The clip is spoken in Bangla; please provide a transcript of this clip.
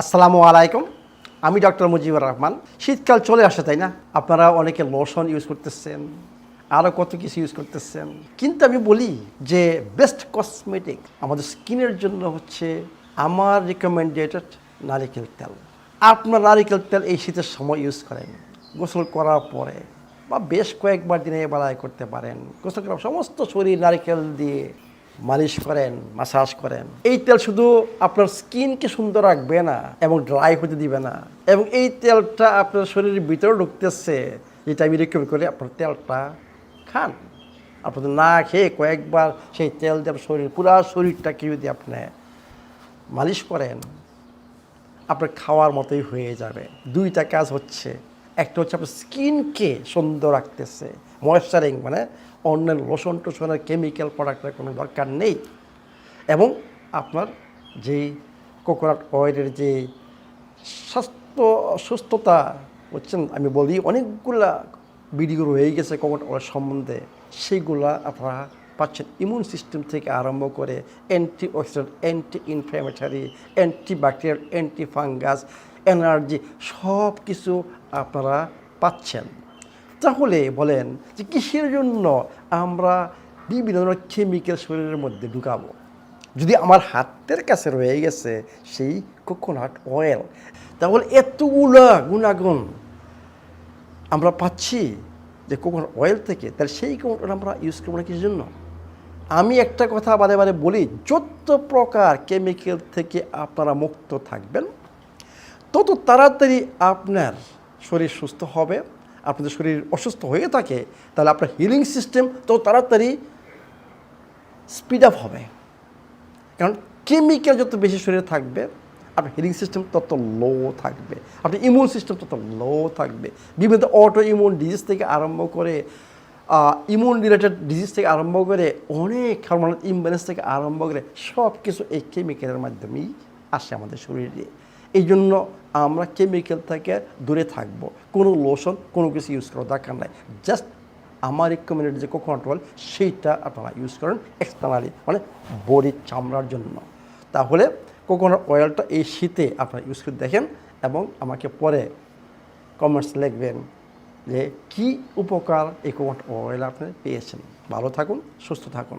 আসসালামু আলাইকুম। আমি ডক্টর মুজিবুর রহমান। শীতকাল চলে আসে, তাই না? আপনারা অনেকে লোশন ইউজ করতেছেন আরও কত কিছু ইউজ করতেছেন। কিন্তু আমি বলি যে বেস্ট কসমেটিক আমাদের স্কিনের জন্য হচ্ছে আমার রিকমেন্ডেড নারিকেল তেল। আপনার নারিকেল তেল এই শীতের সময় ইউজ করেন। গোসল করার পরে বা বেশ কয়েকবার দিনে বেলায় করতে পারেন। গোসল করার সমস্ত শরীর নারিকেল দিয়ে মালিশ করেন মাসাজ করেন। এই তেল শুধু আপনার স্কিনকে সুন্দর রাখবে না এবং ড্রাই হতে দিবে না। এবং এই তেলটা আপনার শরীরের ভিতরে ঢুকতেছে যেটা আমি রিকমেন্ড করি আপনার তেলটা খান। আপনাদের না খেয়ে কয়েকবার সেই তেল দিয়ে শরীর, পুরা শরীরটাকে যদি আপনি মালিশ করেন, আপনার খাওয়ার মতোই হয়ে যাবে। দুইটা কাজ হচ্ছে। একটা হচ্ছে আপনার স্কিনকে সুন্দর রাখতেছে। ময়েশ্চারিং মানে অন্যান্য লোশন টোশনের কেমিক্যাল প্রোডাক্টের কোনো দরকার নেই। এবং আপনার যেই কোকোনাট অয়েলের যে স্বাস্থ্য সুস্থতা হচ্ছেন আমি বলি অনেকগুলা ভিডিও রয়ে গেছে কোকোনাট অয়েল সম্বন্ধে। সেইগুলা আপনারা পাচ্ছেন ইমিউন সিস্টেম থেকে আরম্ভ করে anti oxidant anti inflammatory anti bacterial anti fungus energy সব কিছু আপনারা পাচ্ছেন। তাহলে বলেন যে কিসের জন্য আমরা বিভিন্ন ধরনের কেমিক্যাল শরীরের মধ্যে ঢুকাবো? যদি আমার হাতের কাছে রয়ে গেছে সেই কোকোনাট অয়েল তাহলে এতগুলা গুণাগুণ আমরা পাচ্ছি যে কোকোনাট অয়েল থেকে, তাহলে সেই কোকোনাট আমরা ইউজ করব না কিসের জন্য? আমি একটা কথা বারে বারে বলি, যত প্রকার কেমিক্যাল থেকে আপনারা মুক্ত থাকবেন তত তাড়াতাড়ি আপনার শরীর সুস্থ হবে, আপনাদের শরীর অসুস্থ হয়ে থাকে, তাহলে আপনার হিলিং সিস্টেম তত তাড়াতাড়ি স্পিড আপ হবে। কারণ কেমিক্যাল যত বেশি শরীরে থাকবে, আপনার হিলিং সিস্টেম তত লো থাকবে, আপনার ইমিউন সিস্টেম তত লো থাকবে। বিভিন্ন অটো ইমিউন ডিজিজ থেকে আরম্ভ করে ইমিউন রিলেটেড ডিজিজ থেকে আরম্ভ করে, অনেক হরমোনাল ইমব্যালেন্স থেকে আরম্ভ করে সব কিছু এই কেমিক্যালের মাধ্যমেই আসে আমাদের শরীরে। এই জন্য আমরা কেমিক্যাল থেকে দূরে থাকব। কোনো লোশন কোনো কিছু ইউজ করার দরকার নাই। জাস্ট আমার রিকমেন্ডেড যে কোকোনাট অয়েল সেইটা আপনারা ইউজ করেন এক্সটার্নালি মানে বডির চামড়ার জন্য। তাহলে কোকোনাট অয়েলটা এই শীতে আপনারা ইউজ করে দেখেন এবং আমাকে পরে কমেন্টস লিখবেন যে কি উপকার এই কোকোনাট অয়েল আপনি পেয়েছেন। ভালো থাকুন, সুস্থ থাকুন।